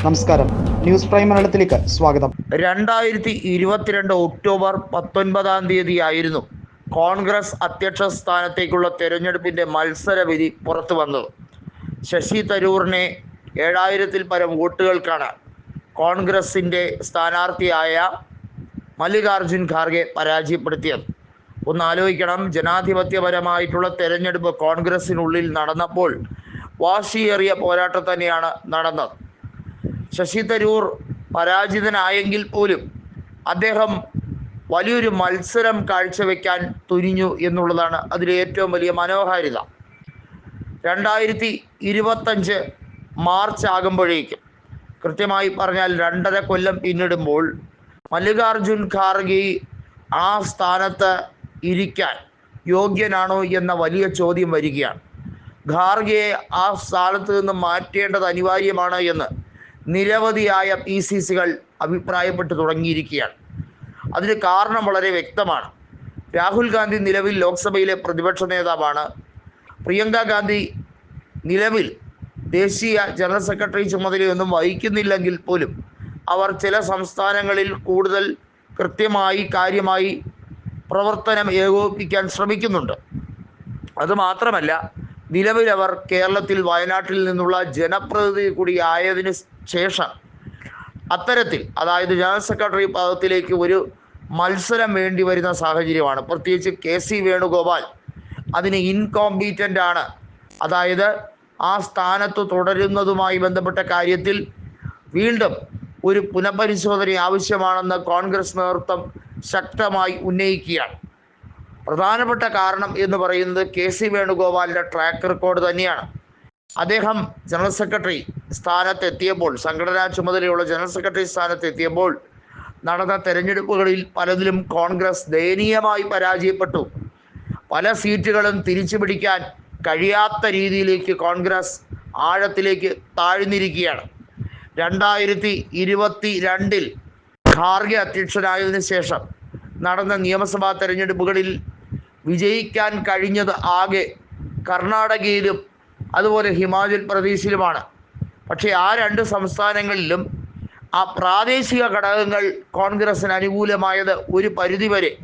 നമസ്കാരം. News prime മലയാളത്തിലേക്ക് സ്വാഗതം. രണ്ടായിരത്തി ഇരുപത്തിരണ്ട് ഒക്ടോബർ പത്തൊൻപതാം തീയതി ആയിരുന്നു കോൺഗ്രസ് അധ്യക്ഷ സ്ഥാനത്തേക്കുള്ള തെരഞ്ഞെടുപ്പിന്റെ മത്സരവിധി പുറത്തു വന്നത്. ശശി തരൂറിനെ ഏഴായിരത്തിൽ പരം വോട്ടുകൾക്കാണ് കോൺഗ്രസിന്റെ സ്ഥാനാർത്ഥിയായ മല്ലികാർജുൻ ഖാർഗെ പരാജയപ്പെടുത്തിയത്. ഒന്ന് ആലോചിക്കണം ജനാധിപത്യപരമായിട്ടുള്ള തെരഞ്ഞെടുപ്പ് കോൺഗ്രസിനുള്ളിൽ നടന്നപ്പോൾ വാശിയേറിയ പോരാട്ടം തന്നെയാണ് നടന്നത്. ശശി തരൂർ പരാജിതനായെങ്കിൽ പോലും അദ്ദേഹം വലിയൊരു മത്സരം കാഴ്ചവെക്കാൻ തുനിഞ്ഞു എന്നുള്ളതാണ് അതിലെ ഏറ്റവും വലിയ മനോഹാരിത. രണ്ടായിരത്തി ഇരുപത്തഞ്ച് മാർച്ച് ആകുമ്പോഴേക്കും കൃത്യമായി പറഞ്ഞാൽ രണ്ടര കൊല്ലം പിന്നിടുമ്പോൾ മല്ലികാർജുൻ ഖാർഗെ ആ സ്ഥാനത്ത് ഇരിക്കാൻ യോഗ്യനാണോ എന്ന വലിയ ചോദ്യം വരികയാണ്. ഖാർഗെയെ ആ സ്ഥാനത്ത് നിന്ന് മാറ്റേണ്ടത് അനിവാര്യമാണ് എന്ന് നിരവധിയായ പി സി സികൾ അഭിപ്രായപ്പെട്ടു തുടങ്ങിയിരിക്കുകയാണ്. അതിന് കാരണം വളരെ വ്യക്തമാണ്. രാഹുൽ ഗാന്ധി നിലവിൽ ലോക്സഭയിലെ പ്രതിപക്ഷ നേതാവാണ്. പ്രിയങ്ക ഗാന്ധി നിലവിൽ ദേശീയ ജനറൽ സെക്രട്ടറി ചുമതലയൊന്നും വഹിക്കുന്നില്ലെങ്കിൽ പോലും അവർ ചില സംസ്ഥാനങ്ങളിൽ കൂടുതൽ കൃത്യമായി കാര്യമായി പ്രവർത്തനം ഏകോപിപ്പിക്കാൻ ശ്രമിക്കുന്നുണ്ട്. അതുമാത്രമല്ല നിലവിൽ അവർ കേരളത്തിൽ വയനാട്ടിൽ നിന്നുള്ള ജനപ്രതിനിധി കൂടി ആയതിനു ശേഷം അത്തരത്തിൽ അതായത് ജനറൽ സെക്രട്ടറി പദത്തിലേക്ക് ഒരു മത്സരം വേണ്ടി വരുന്ന സാഹചര്യമാണ്. പ്രത്യേകിച്ച് കെ സി വേണുഗോപാൽ അതിന് ഇൻകോമ്പീറ്റന്റ് ആണ്. അതായത് ആ സ്ഥാനത്ത് തുടരുന്നതുമായി ബന്ധപ്പെട്ട കാര്യത്തിൽ വീണ്ടും ഒരു പുനഃപരിശോധന ആവശ്യമാണെന്ന് കോൺഗ്രസ് നേതൃത്വം ശക്തമായി ഉന്നയിക്കുകയാണ്. പ്രധാനപ്പെട്ട കാരണം എന്ന് പറയുന്നത് കെ സി വേണുഗോപാലിന്റെ ട്രാക്ക് റെക്കോർഡ് തന്നെയാണ്. അദ്ദേഹം ജനറൽ സെക്രട്ടറി സ്ഥാനത്തെത്തിയപ്പോൾ സംഘടനാ ചുമതലയുള്ള ജനറൽ സെക്രട്ടറി സ്ഥാനത്തെത്തിയപ്പോൾ നടന്ന തെരഞ്ഞെടുപ്പുകളിൽ പലതിലും കോൺഗ്രസ് ദയനീയമായി പരാജയപ്പെട്ടു. പല സീറ്റുകളും തിരിച്ചു പിടിക്കാൻ കഴിയാത്ത രീതിയിലേക്ക് കോൺഗ്രസ് ആഴത്തിലേക്ക് താഴ്ന്നിരിക്കുകയാണ്. രണ്ടായിരത്തി ഇരുപത്തി രണ്ടിൽ ഖാർഗെ അധ്യക്ഷനായതിനു ശേഷം നടന്ന നിയമസഭാ തെരഞ്ഞെടുപ്പുകളിൽ വിജയിക്കാൻ കഴിഞ്ഞത് ആകെ കർണാടകയിലും അതുപോലെ ഹിമാചൽ പ്രദേശിലുമാണ്. പക്ഷേ ആ രണ്ട് സംസ്ഥാനങ്ങളിലും ആ പ്രാദേശിക ഘടകങ്ങൾ കോൺഗ്രസിന് അനുകൂലമായത് ഒരു പരിധിവരെ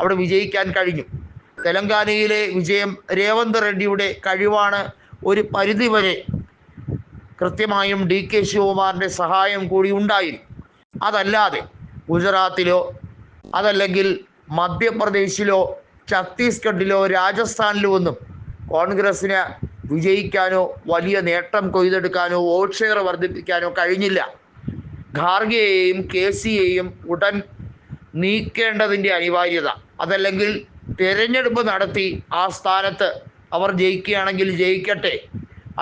അവിടെ വിജയിക്കാൻ കഴിഞ്ഞു. തെലങ്കാനയിലെ വിജയം രേവന്ത് റെഡ്ഡിയുടെ കഴിവാണ് ഒരു പരിധിവരെ കൃത്യമായും ഡി കെ ശിവകുമാറിന്റെ സഹായം കൂടി ഉണ്ടായി. അതല്ലാതെ ഗുജറാത്തിലോ അതല്ലെങ്കിൽ മധ്യപ്രദേശിലോ ഛത്തീസ്ഗഡിലോ രാജസ്ഥാനിലോ ഒന്നും കോൺഗ്രസ്സിന് വിജയിക്കാനോ വലിയ നേട്ടം കൊയ്തെടുക്കാനോ വോട്ട് ഷെയർ വർദ്ധിപ്പിക്കാനോ കഴിഞ്ഞില്ല. ഖാർഗെയെയും കെ സിയെയും ഉടൻ നീക്കേണ്ടതിന്റെ അനിവാര്യത. അതല്ലെങ്കിൽ തിരഞ്ഞെടുപ്പ് നടത്തി ആ സ്ഥാനത്ത് അവർ ജയിക്കുകയാണെങ്കിൽ ജയിക്കട്ടെ.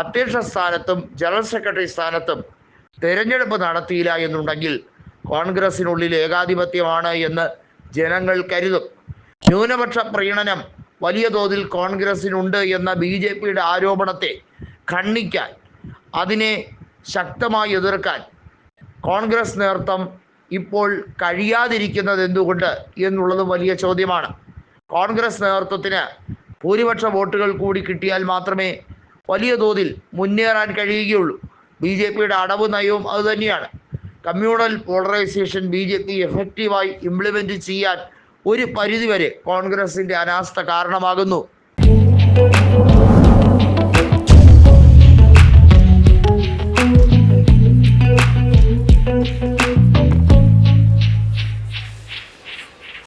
അധ്യക്ഷ സ്ഥാനത്തും ജനറൽ സെക്രട്ടറി സ്ഥാനത്തും തിരഞ്ഞെടുപ്പ് നടത്തിയില്ല എന്നുണ്ടെങ്കിൽ കോൺഗ്രസിനുള്ളിൽ ഏകാധിപത്യമാണ് എന്ന് ജനങ്ങൾ കരുതും. ന്യൂനപക്ഷ പ്രീണനം വലിയ തോതിൽ കോൺഗ്രസിനുണ്ട് എന്ന ബി ജെ പിയുടെ ആരോപണത്തെ ഖണ്ഡിക്കാൻ അതിനെ ശക്തമായി എതിർക്കാൻ കോൺഗ്രസ് നേതൃത്വം ഇപ്പോൾ കഴിയാതിരിക്കുന്നത് എന്തുകൊണ്ട് എന്നുള്ളത് വലിയ ചോദ്യമാണ്. കോൺഗ്രസ് നേതൃത്വത്തിന് ഭൂരിപക്ഷ വോട്ടുകൾ കൂടി കിട്ടിയാൽ മാത്രമേ വലിയ തോതിൽ മുന്നേറാൻ കഴിയുകയുള്ളൂ. ബി ജെ പിയുടെ അടവ് നയവും അതുതന്നെയാണ് communal polarisation B J P എഫക്റ്റീവായി implement ചെയ്യാൻ ഒരു പരിധിവരെ കോൺഗ്രസിന്റെ അനാസ്ഥ കാരണമാകുന്നു.